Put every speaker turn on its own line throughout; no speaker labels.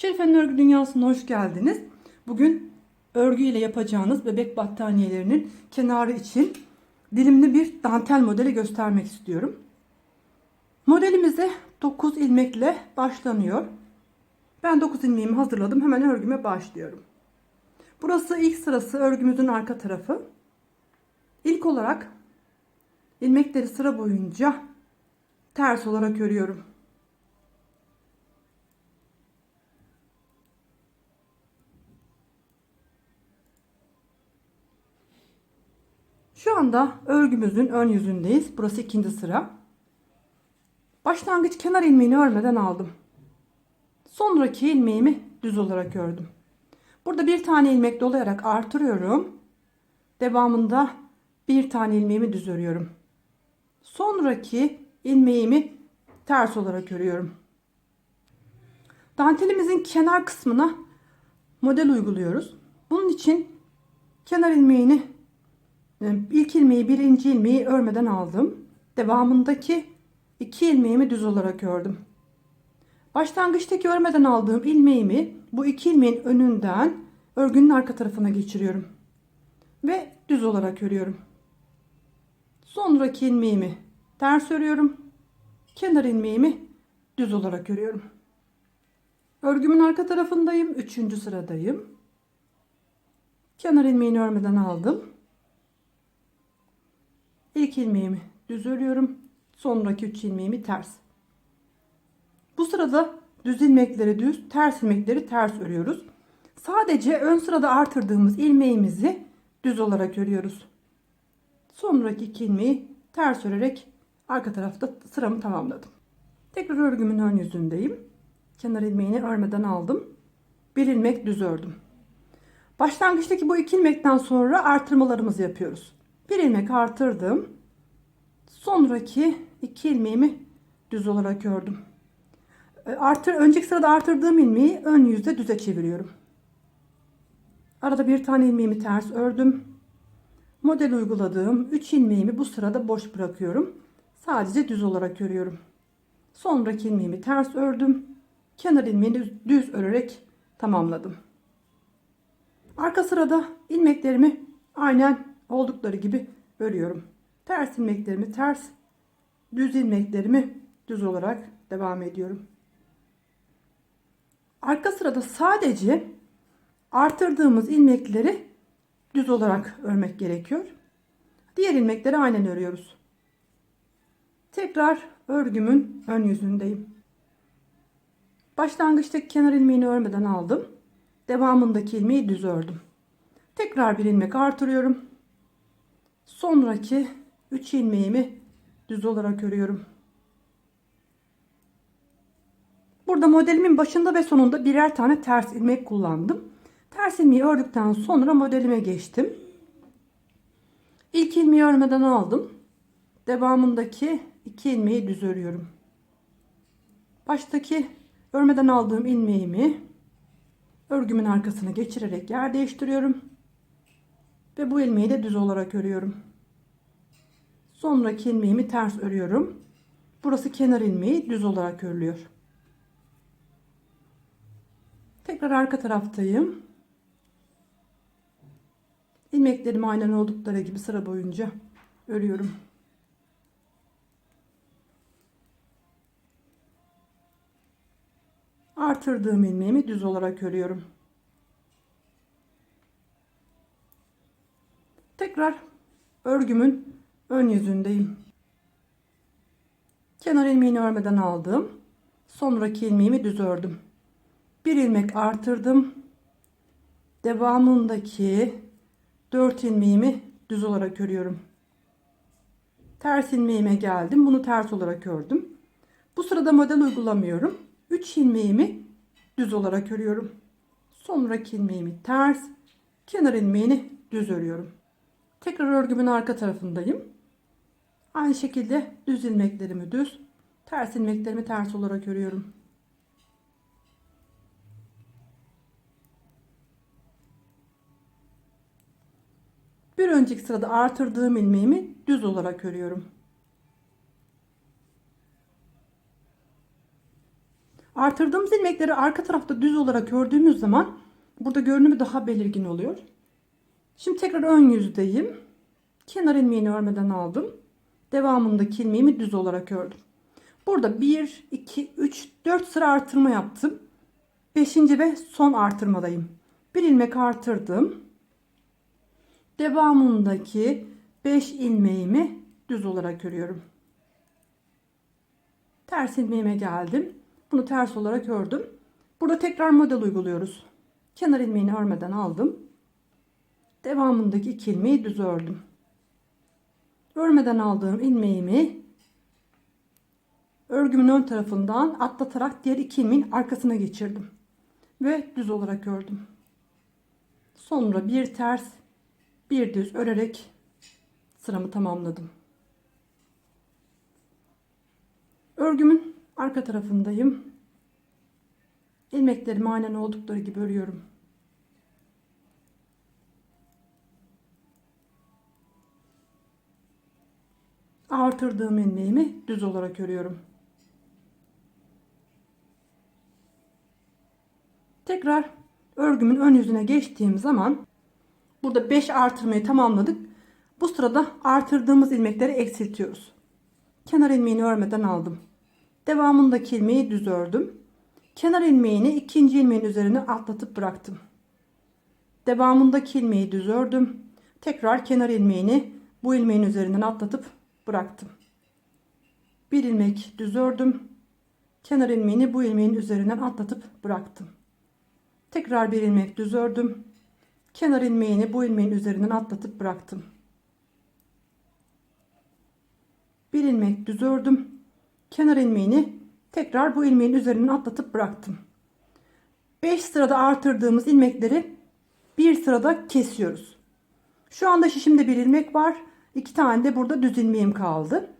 Şerife'nin örgü dünyasına hoş geldiniz. Bugün örgü ile yapacağınız bebek battaniyelerinin kenarı için dilimli bir dantel modeli göstermek istiyorum. Modelimize 9 ilmekle başlanıyor. Ben 9 ilmeğimi hazırladım. Hemen örgüme başlıyorum. Burası ilk sırası örgümüzün arka tarafı. İlk olarak ilmekleri sıra boyunca ters olarak örüyorum. Şu anda örgümüzün ön yüzündeyiz. Burası ikinci sıra. Başlangıç kenar ilmeğini örmeden aldım. Sonraki ilmeğimi düz olarak ördüm. Burada bir tane ilmek dolayarak artırıyorum. Devamında bir tane ilmeğimi düz örüyorum. Sonraki ilmeğimi ters olarak örüyorum. Dantelimizin kenar kısmına model uyguluyoruz. Bunun için kenar ilmeğini ilk ilmeği birinci ilmeği örmeden aldım. Devamındaki iki ilmeğimi düz olarak ördüm. Başlangıçtaki örmeden aldığım ilmeğimi bu iki ilmeğin önünden örgünün arka tarafına geçiriyorum. Ve düz olarak örüyorum. Sonraki ilmeğimi ters örüyorum. Kenar ilmeğimi düz olarak örüyorum. Örgümün arka tarafındayım. Üçüncü sıradayım. Kenar ilmeğini örmeden aldım. İlk ilmeğimi düz örüyorum. Sonraki üç ilmeğimi ters. Bu sırada düz ilmekleri düz, ters ilmekleri ters örüyoruz. Sadece ön sırada artırdığımız ilmeğimizi düz olarak örüyoruz. Sonraki iki ilmeği ters örerek arka tarafta sıramı tamamladım. Tekrar örgümün ön yüzündeyim. Kenar ilmeğini örmeden aldım. Bir ilmek düz ördüm. Başlangıçtaki bu iki ilmekten sonra artırmalarımızı yapıyoruz. Bir ilmek artırdım. Sonraki iki ilmeğimi düz olarak ördüm. E, artır, önceki sırada artırdığım ilmeği ön yüzde düze çeviriyorum. Arada bir tane ilmeğimi ters ördüm. Model uyguladığım 3 ilmeğimi bu sırada boş bırakıyorum. Sadece düz olarak örüyorum. Sonraki ilmeğimi ters ördüm. Kenar ilmeğini düz örerek tamamladım. Arka sırada ilmeklerimi aynen oldukları gibi örüyorum. Ters ilmeklerimi ters, düz ilmeklerimi düz olarak devam ediyorum. Arka sırada sadece artırdığımız ilmekleri düz olarak örmek gerekiyor. Diğer ilmekleri aynen örüyoruz. Tekrar örgümün ön yüzündeyim. Başlangıçtaki kenar ilmeğini örmeden aldım. Devamındaki ilmeği düz ördüm. Tekrar bir ilmek artırıyorum. Sonraki 3 ilmeğimi düz olarak örüyorum. Burada modelimin başında ve sonunda birer tane ters ilmek kullandım. Ters ilmeği ördükten sonra modelime geçtim. İlk ilmeği örmeden aldım. Devamındaki iki ilmeği düz örüyorum. Baştaki örmeden aldığım ilmeğimi örgümün arkasına geçirerek yer değiştiriyorum. Ve bu ilmeği de düz olarak örüyorum. Sonraki ilmeğimi ters örüyorum. Burası kenar ilmeği düz olarak örülüyor. Tekrar arka taraftayım. İlmeklerimi aynen oldukları gibi sıra boyunca örüyorum. Artırdığım ilmeğimi düz olarak örüyorum. Tekrar örgümün ön yüzündeyim. Kenar ilmeğini örmeden aldım. Sonraki ilmeğimi düz ördüm. Bir ilmek artırdım. Devamındaki 4 ilmeğimi düz olarak örüyorum. Ters ilmeğime geldim. Bunu ters olarak ördüm. Bu sırada model uygulamıyorum. 3 ilmeğimi düz olarak örüyorum. Sonraki ilmeğimi ters, kenar ilmeğini düz örüyorum. Tekrar örgümün arka tarafındayım. Aynı şekilde düz ilmeklerimi düz, ters ilmeklerimi ters olarak örüyorum. Bir önceki sırada artırdığım ilmeğimi düz olarak örüyorum. Artırdığımız ilmekleri arka tarafta düz olarak ördüğümüz zaman burada görünümü daha belirgin oluyor. Şimdi tekrar ön yüzdeyim. Kenar ilmeğini örmeden aldım. Devamındaki ilmeğimi düz olarak ördüm. Burada 1, 2, 3, 4 sıra artırma yaptım. 5. ve son artırmadayım. Bir ilmek artırdım. Devamındaki 5 ilmeğimi düz olarak örüyorum. Ters ilmeğime geldim. Bunu ters olarak ördüm. Burada tekrar model uyguluyoruz. Kenar ilmeğini örmeden aldım. Devamındaki iki ilmeği düz ördüm. Örmeden aldığım ilmeğimi örgümün ön tarafından atlatarak diğer iki ilmeğin arkasına geçirdim. Ve düz olarak ördüm. Sonra bir ters, bir düz örerek sıramı tamamladım. Örgümün arka tarafındayım. İlmeklerimi aynen oldukları gibi örüyorum. Artırdığım ilmeğimi düz olarak örüyorum. Tekrar örgümün ön yüzüne geçtiğim zaman burada 5 artırmayı tamamladık. Bu sırada artırdığımız ilmekleri eksiltiyoruz. Kenar ilmeğini örmeden aldım. Devamındaki ilmeği düz ördüm. Kenar ilmeğini ikinci ilmeğin üzerine atlatıp bıraktım. Devamındaki ilmeği düz ördüm. Tekrar kenar ilmeğini bu ilmeğin üzerinden atlatıp bıraktım. Bir ilmek düz ördüm. Kenar ilmeğini bu ilmeğin üzerinden atlatıp bıraktım. Tekrar bir ilmek düz ördüm. Kenar ilmeğini bu ilmeğin üzerinden atlatıp bıraktım. Bir ilmek düz ördüm. Kenar ilmeğini tekrar bu ilmeğin üzerinden atlatıp bıraktım. 5 sırada artırdığımız ilmekleri bir sırada kesiyoruz. Şu anda şişimde bir ilmek var. İki tane de burada düz ilmeğim kaldı.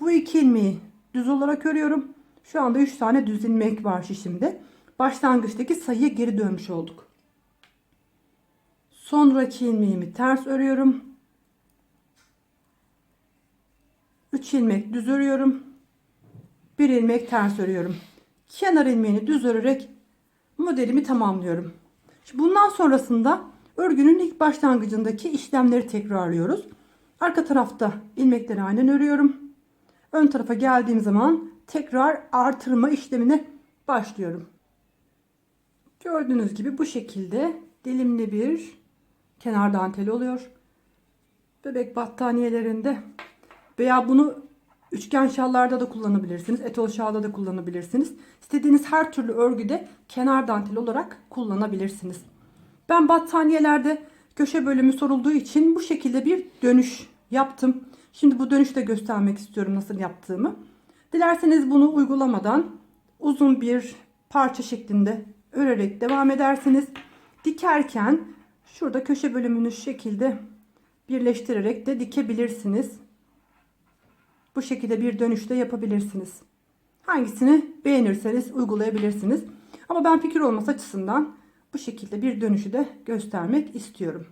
Bu iki ilmeği düz olarak örüyorum. Şu anda 3 tane düz ilmek var şişimde. Başlangıçtaki sayıya geri dönmüş olduk. Sonraki ilmeğimi ters örüyorum. 3 ilmek düz örüyorum. 1 ilmek ters örüyorum. Kenar ilmeğini düz örerek modelimi tamamlıyorum. Şimdi bundan sonrasında örgünün ilk başlangıcındaki işlemleri tekrarlıyoruz. Arka tarafta ilmekleri aynen örüyorum. Ön tarafa geldiğim zaman tekrar artırma işlemine başlıyorum. Gördüğünüz gibi bu şekilde dilimli bir kenar danteli oluyor. Bebek battaniyelerinde veya bunu üçgen şallarda da kullanabilirsiniz. Etol şalda da kullanabilirsiniz. İstediğiniz her türlü örgüde kenar dantel olarak kullanabilirsiniz. Ben battaniyelerde köşe bölümü sorulduğu için bu şekilde bir dönüş yaptım. Şimdi bu dönüşü de göstermek istiyorum nasıl yaptığımı. Dilerseniz bunu uygulamadan uzun bir parça şeklinde örerek devam edersiniz. Dikerken şurada köşe bölümünü şu şekilde birleştirerek de dikebilirsiniz. Bu şekilde bir dönüşte yapabilirsiniz. Hangisini beğenirseniz uygulayabilirsiniz. Ama ben fikir olması açısından bu şekilde bir dönüşü de göstermek istiyorum.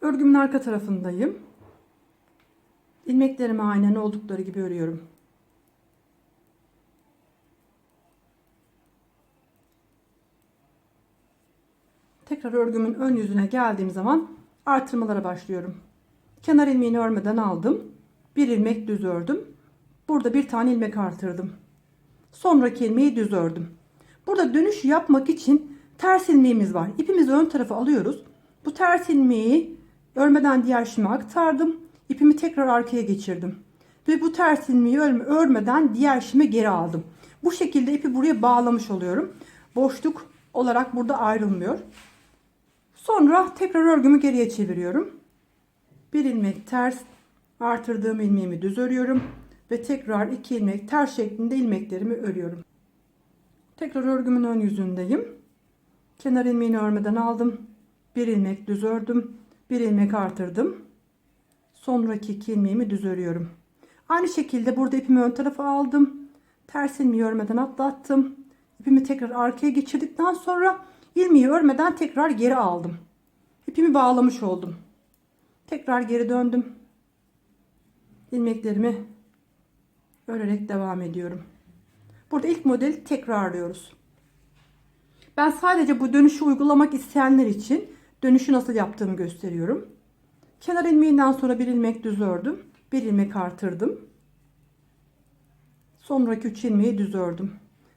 Örgümün arka tarafındayım. İlmeklerimi aynen oldukları gibi örüyorum. Tekrar örgümün ön yüzüne geldiğim zaman artırmalara başlıyorum. Kenar ilmeğini örmeden aldım. Bir ilmek düz ördüm. Burada bir tane ilmek artırdım. Sonraki ilmeği düz ördüm. Burada dönüş yapmak için ters ilmeğimiz var. İpimizi ön tarafa alıyoruz. Bu ters ilmeği örmeden diğer şime aktardım. İpimi tekrar arkaya geçirdim. Ve bu ters ilmeği örmeden diğer şime geri aldım. Bu şekilde ipi buraya bağlamış oluyorum. Boşluk olarak burada ayrılmıyor. Sonra tekrar örgümü geriye çeviriyorum. Bir ilmek ters artırdığım ilmeğimi düz örüyorum ve tekrar iki ilmek ters şeklinde ilmeklerimi örüyorum. Tekrar örgümün ön yüzündeyim. Kenar ilmeğini örmeden aldım. Bir ilmek düz ördüm. Bir ilmek artırdım. Sonraki iki ilmeğimi düz örüyorum. Aynı şekilde burada ipimi ön tarafa aldım. Ters ilmeği örmeden atlattım. İpimi tekrar arkaya geçirdikten sonra ilmeği örmeden tekrar geri aldım. İpimi bağlamış oldum. Tekrar geri döndüm. İlmeklerimi örerek devam ediyorum. Burada ilk modeli tekrarlıyoruz. Ben sadece bu dönüşü uygulamak isteyenler için dönüşü nasıl yaptığımı gösteriyorum. Kenar ilmeğinden sonra bir ilmek düz ördüm. Bir ilmek artırdım. Sonraki 3 ilmeği düz ördüm.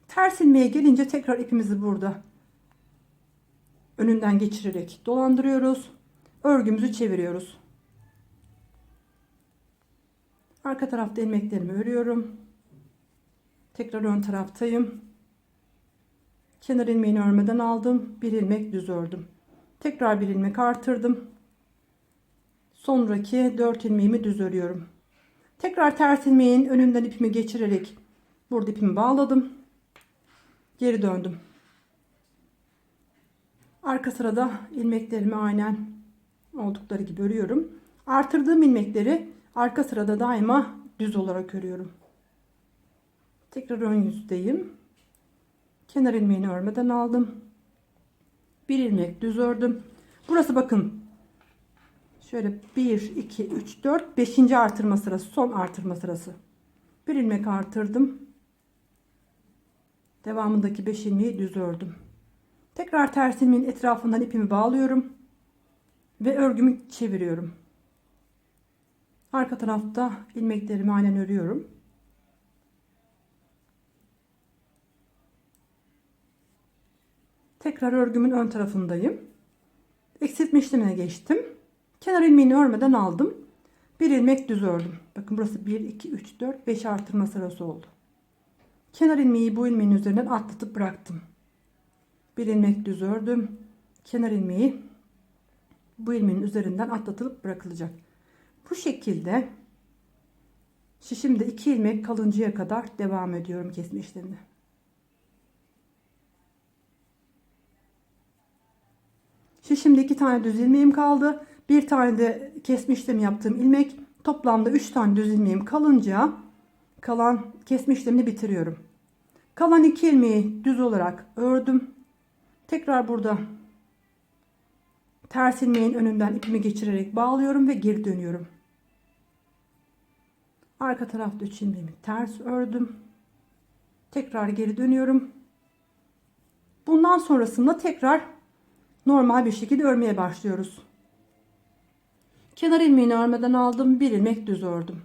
Ters ilmeğe gelince tekrar ipimizi burada önünden geçirerek dolandırıyoruz. Örgümüzü çeviriyoruz. Arka tarafta ilmeklerimi örüyorum. Tekrar ön taraftayım. Kenar ilmeğini örmeden aldım. Bir ilmek düz ördüm. Tekrar bir ilmek artırdım. Sonraki 4 ilmeğimi düz örüyorum. Tekrar ters ilmeğin önünden ipimi geçirerek burada ipimi bağladım. Geri döndüm. Arka sırada ilmeklerimi aynen oldukları gibi örüyorum. Artırdığım ilmekleri arka sırada daima düz olarak örüyorum. Tekrar ön yüzdeyim. Kenar ilmeğini örmeden aldım. Bir ilmek düz ördüm. Burası bakın. Şöyle 1, 2, 3, 4, 5. artırma sırası. Son artırma sırası. Bir ilmek artırdım. Devamındaki 5 ilmeği düz ördüm. Tekrar ters ilmeğin etrafından ipimi bağlıyorum. Ve örgümü çeviriyorum. Arka tarafta ilmeklerimi aynen örüyorum. Tekrar örgümün ön tarafındayım. Eksiltme işlemine geçtim. Kenar ilmeğini örmeden aldım. Bir ilmek düz ördüm. Bakın burası 1, 2, 3, 4, 5 artırma sırası oldu. Kenar ilmeği bu ilmeğin üzerinden atlatıp bıraktım. Bir ilmek düz ördüm. Kenar ilmeği bu ilmeğin üzerinden atlatılıp bırakılacak. Bu şekilde şişimde iki ilmek kalıncaya kadar devam ediyorum kesme işlemine. Şişimde iki tane düz ilmeğim kaldı. Bir tane de kesme işlemi yaptığım ilmek. Toplamda üç tane düz ilmeğim kalınca kalan kesme işlemini bitiriyorum. Kalan iki ilmeği düz olarak ördüm. Tekrar burada ters ilmeğin önünden ipimi geçirerek bağlıyorum ve geri dönüyorum. Arka tarafta 3 ilmeğimi ters ördüm. Tekrar geri dönüyorum. Bundan sonrasında tekrar normal bir şekilde örmeye başlıyoruz. Kenar ilmeğini örmeden aldım. Bir ilmek düz ördüm.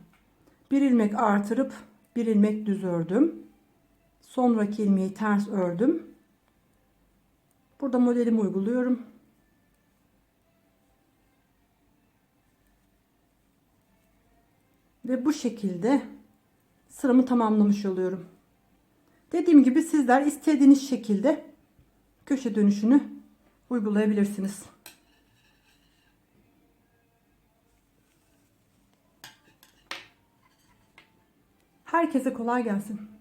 Bir ilmek artırıp bir ilmek düz ördüm. Sonraki ilmeği ters ördüm. Burada modelimi uyguluyorum. Ve bu şekilde sıramı tamamlamış oluyorum. Dediğim gibi sizler istediğiniz şekilde köşe dönüşünü uygulayabilirsiniz. Herkese kolay gelsin.